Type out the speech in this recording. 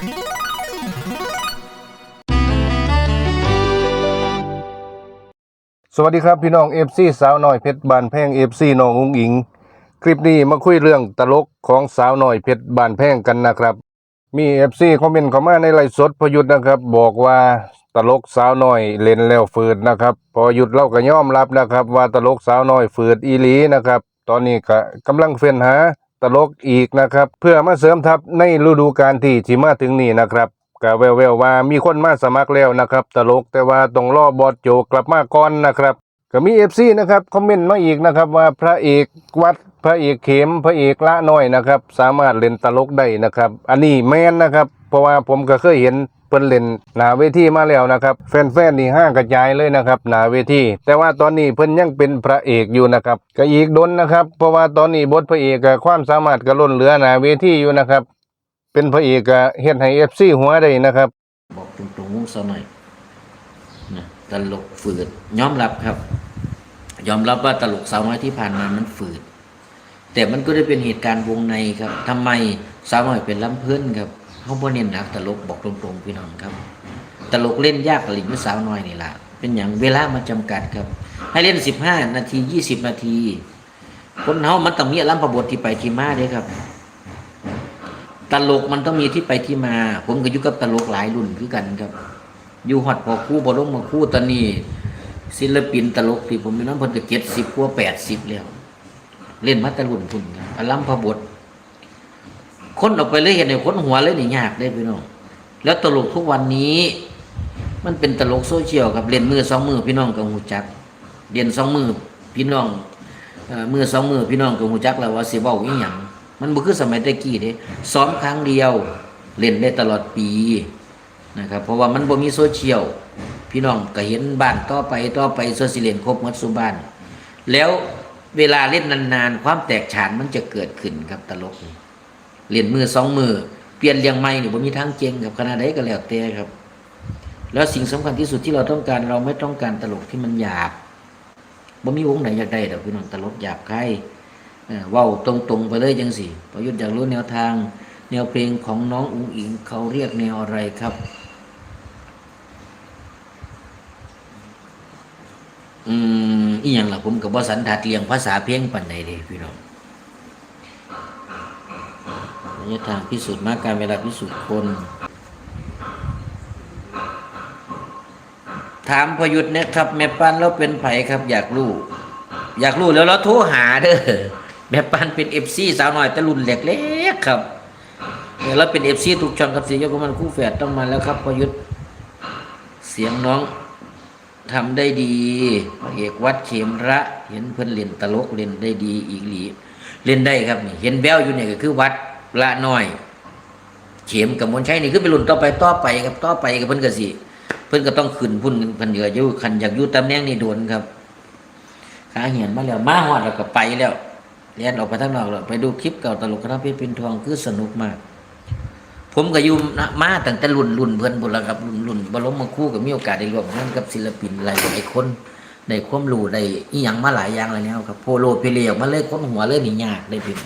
สวัสดีครับพี่น้องเอฟซีสาวน้อยเพชรบานแพงเอฟซีน้องอุ้งอิง คลิปนี้มาคุยเรื่องตลกของสาวน้อยเพชรบานแพงกันนะครับ มีเอฟซีคอมเมนต์เข้ามาในไลฟ์สดพอหยุดนะครับ บอกว่าตลกสาวน้อยเล่นแล้วฝืดนะครับ พอหยุดเล่าก็ยอมรับนะครับ ว่าตลกสาวน้อยฝืดอีหลีนะครับ ตอนนี้ก็กำลังเฟ้นหา ตลกอีกนะครับ เพื่อมาเสริมทัพในฤดูกาลที่ที่มาถึงนี้นะครับก็แววๆว่ามีคนมาสมัครแล้วนะครับ ตลกแต่ว่าต้องรอบอสโจกลับมาก่อนนะครับก็มีเอฟซีนะครับคอมเมนต์มาอีกนะครับว่าพระเอกวัดพระเอกเข็มพระเอกละน้อยนะครับ สามารถเล่นตลกได้นะครับ อันนี้แมนนะครับ เพราะว่าผมก็เคยเห็น เพิ่นเล่นหนาเวทีมาแล้วนะครับ แฟนๆนี่ห้างกระจายเลยนะครับหนาเวทีแต่ว่าตอนนี้เพิ่นยังเป็นพระเอกอยู่นะครับก็อีกดนนะครับ เพราะว่าตอนนี้บทพระเอกก็ความสามารถก็ล้นเหลือหนาเวทีอยู่นะครับ เป็นพระเอกก็เฮ็ดให้เอฟซีหัวได้นะครับ บอกตรงๆงงซะหน่อยนะตลกฝืดยอมรับครับ ยอมรับว่าตลกสาวน้อยที่ผ่านมามันฝืด แต่มันก็ได้เป็นเหตุการณ์วงในครับทำไมสาวน้อยเป็นล้ำเพื่อนครับ เขาบ่เน้นนักตลกบอกตรงๆพี่น้องครับ ตลกเล่นยากกว่าหลิงสาวน้อยนี่ล่ะเป็นอย่างเวลามันจำกัดครับ ให้เล่นสิบห้านาทียี่สิบนาที คนเฮามันต้องมีอารมณ์ประบทที่ไปที่มาเด้ครับ ตลกมันต้องมีที่ไปที่มา ผมก็อยู่กับตลกหลายรุ่นคือกันครับ อยู่ฮอดพอคู่บอลงมาคู่ตอนนี้ศิลปินตลกที่ผมมีน้ำเพิ่นก็เจ็ดสิบกว่าแปดสิบแล้ว เล่นมาแตรุ่นพุ่นครับอลัมพบท คนออกไปเลยเห็นในคนหัวเลยนี่ยากได้พี่น้องแล้วตลกทุกวันนี้ มันเป็นตลกโซเชียลครับเล่นมือสองมือพี่น้องกับหูจักเล่นสองมือพี่น้องมือสองมือพี่น้องกับหูจักแล้วว่าสิเว้าอีหยังมันบ่คือสมัยตะกี้เด้ซ้อมครั้งเดียวเล่นได้ตลอดปีนะครับเพราะว่ามันบ่มีโซเชียลพี่น้องก็เห็นบ้านต่อไปต่อไปโซสิเลนครบหมดสุบ้าน แล้วเวลาเล่นนานๆ ความแตกฉานมันจะเกิดขึ้นครับตลก นี่เล่นมือสองมือเปลี่ยนเรียงไม่นี่บ่มีทางเจงกับขนาดใดก็แล้วแต่ครับ แล้วสิ่งสำคัญที่สุดที่เราต้องการเราไม่ต้องการตลกที่มันหยาบบ่มีวงไหนอยากได้ดอกพี่น้องตลกหยาบใครเอ่อเว้าตรงๆไปเลยจังสิประยุทธ์อยากรู้แนวทาง แนวเพลงของน้องอุ๋งอิงเขาเรียกแนวอะไรครับ อืมอีหยังล่ะผมกับว่าสันทัดเลียงภาษาเพียงปันใดเด้พี่น้องระ ยะทางพิสูจน์มากการเวลาพิสูจน์คน ถามพยุทธ์เนี่ยครับ แม่ปันเราเป็นไผครับ อยากรู้ อยากรู้แล้วเราโทรหาเด้อแม่ปันเป็นเอฟซีสาวหน้อยแตะลุนเล็กๆครับเนี่ยเราเป็นเอฟซีถูกช่องกับเสียกมันคู่แฝดต้องมาแล้วครับพยุทธ์เสียงน้องทำได้ดีเอกวัดเขมระ เห็นเพิ่อนเล่นตลกเล่นได้ดีอีกหลีเล่นได้ครับนี่เห็นแววอยู่เนี่ยก็คือวัด ละน้อย เข็มกับมนใชัยนี่คือไปรุ่นต่อไปต่อไปกับต่อไปกับเพิ่นก็สิเพิ่นก็ต้องขึ้นพุ่นเพิ่นเหลืออยู่คันอยากอยู่ตำแหน่งนี่โดนครับขาเหียนมาแล้วมาฮอดแล้วก็ไปแล้วเรียนออกไปทางนอกแล้วไปดูคลิปเก่าตลกคณะพชรปินทองคือสนุกมาก ผมก็อยู่มาตั้งแต่รุ่นรุ่นเพิ่นพุ่นแล้วครับรุ่นรุ่นบรมมาคู่ก็มีโอกาสได้ร่วมงานกับศิลปินหลายๆคนได้ความรู้ได้อีหยังมาหลายอย่างแล้วแนวครับโพโลเพเลียวมาเลยค้นหัวเลยนี่ยากได้เป็น